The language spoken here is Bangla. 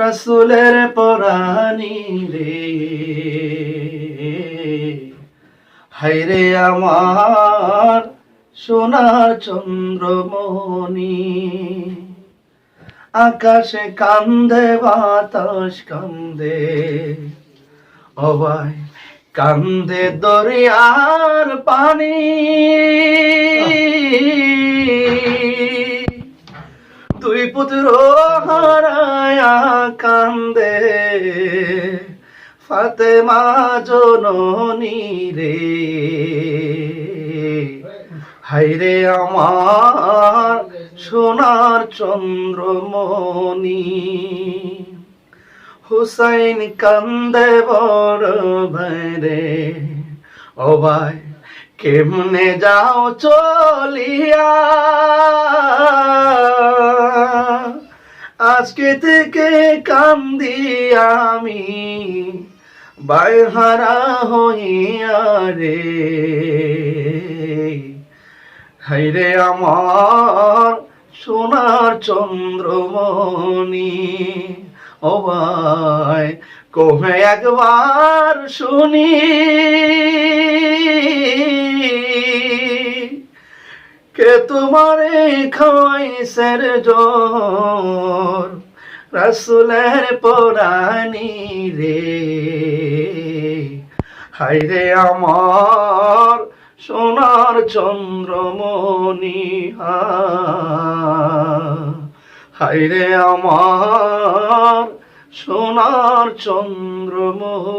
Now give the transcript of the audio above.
রসুলের পরানি রে। হাইরে আমার সোনা চন্দ্রমণি, আকাশে কান্দে, বাতাস কান্দে, অবাই কান্দে দরিয়ার পানি। দুই পুত্র কান্দে। ফাতেমা জননী রে। হাইরে আমার সোনার চন্দ্রমণি। হুসাইন কান্দে বড় ভাইরে। ও ভাই কেমনে যাও চলিয়া? আজকে থেকে কান্দি আমি, বাইহারা হইয়া রে হাইরে আমার সোনার চন্দ্রমণি, ও ভাই কহে একবার শুনি? কে তোমারে খাইসের জোর রসুলের পরানি রে। হাইরে আমার সোনার চন্দ্রমণি হাইরে আমার সোনার চন্দ্রমণি